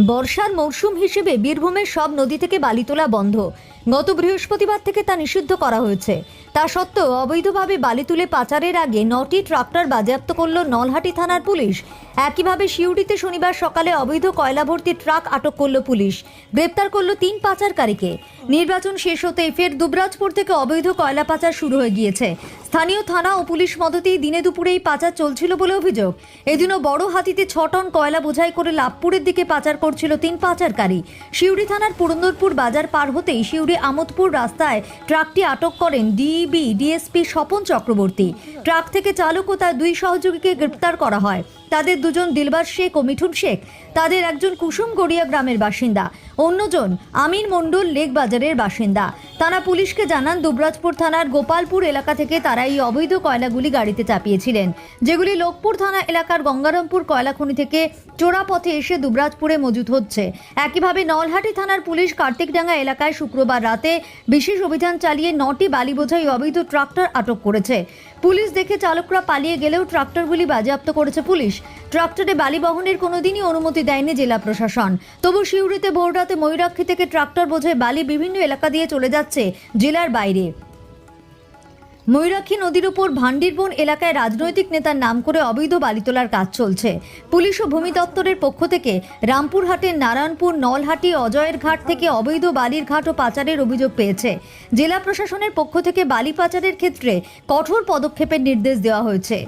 বর্ষার মৌসুম হিসেবে বীরভূমের সব নদী থেকে বালি তোলা বন্ধ। গত বৃহস্পতিবার থেকে তা নিষিদ্ধ করা হয়েছে। তা সত্ত্বেও অবৈধভাবে বালি তুলে পাচারের আগে নটি ট্রাক্টর বাজেয়াপ্ত করল নলহাটি থানার পুলিশ। একইভাবে শিউড়িতে শনিবার সকালে অবৈধ কয়লা ভর্তি ট্রাক আটক করল পুলিশ। গ্রেপ্তার করল তিন পাচারকারীকে। নির্বাচন শেষ হতেই ফের দুবরাজপুর থেকে অবৈধ কয়লা পাচার শুরু হয়ে গিয়েছে। স্থানীয় থানা ও পুলিশ মদতেই দিনে দুপুরেই পাচার চলছিল বলে অভিযোগ। এদিনও বড় হাতিতে ছ টন কয়লা বোঝাই করে লাভপুরের দিকে পাচার করছিল তিন পাচারকারী। শিউড়ি থানার পুরন্দরপুর বাজার পার হতেই শিউড়ি আমোদপুর রাস্তায় ট্রাকটি আটক করেন ডিইবি ডিএসপি স্বপন চক্রবর্তী। ট্রাক থেকে চালক ও তার দুই সহযোগীকে গ্রেপ্তার করা হয়। তাদের দুজন দিলবার শেখ ও মিঠুন শেখ। তাদের একজন কুসুম গড়িয়া গ্রামের বাসিন্দা। অন্যজন আমির মণ্ডল লেক বাজারের বাসিন্দা। তারা পুলিশকে জানান, দুবরাজপুর থানার গোপালপুর এলাকা থেকে তারা এই অবৈধ কয়লাগুলি গাড়িতে চাপিয়েছিলেন। যেগুলি লোকপুর থানা এলাকার গঙ্গারামপুর কয়লা খনি থেকে চোরা পথে এসে দুবরাজপুরে মজুত হচ্ছে। একইভাবে নলহাটি থানার পুলিশ কার্তিকডাঙ্গা এলাকায় শুক্রবার রাতে বিশেষ অভিযান চালিয়ে নটি বালি বোঝাই অবৈধ ট্রাক্টর আটক করেছে। পুলিশ দেখে চালকরা পালিয়ে গেলেও ট্রাক্টরগুলি বাজেয়াপ্ত করেছে পুলিশ। ট্রাক্টরে বালি বহনের কোনোদিনই অনুমতি দেয়নি জেলা প্রশাসন। তবু সিউড়িতে ভোররাতে ময়ূরাক্ষী থেকে ট্রাক্টর বোঝে বালি বিভিন্ন এলাকা দিয়ে চলে যাচ্ছে জেলার বাইরে। ময়ূরাক্ষী নদীর উপর ভান্ডিরবন এলাকায় রাজনৈতিক নেতার নাম করে অবৈধ বালি তোলার কাজ চলছে। পুলিশ ও ভূমি দপ্তরের পক্ষ থেকে রামপুরহাটের নারায়ণপুর, নলহাটি, অজয়ের ঘাট থেকে অবৈধ বালির ঘাট ও পাচারের অভিযোগ পেয়েছে। জেলা প্রশাসনের পক্ষ থেকে বালি পাচারের ক্ষেত্রে কঠোর পদক্ষেপের নির্দেশ দেওয়া হয়েছে।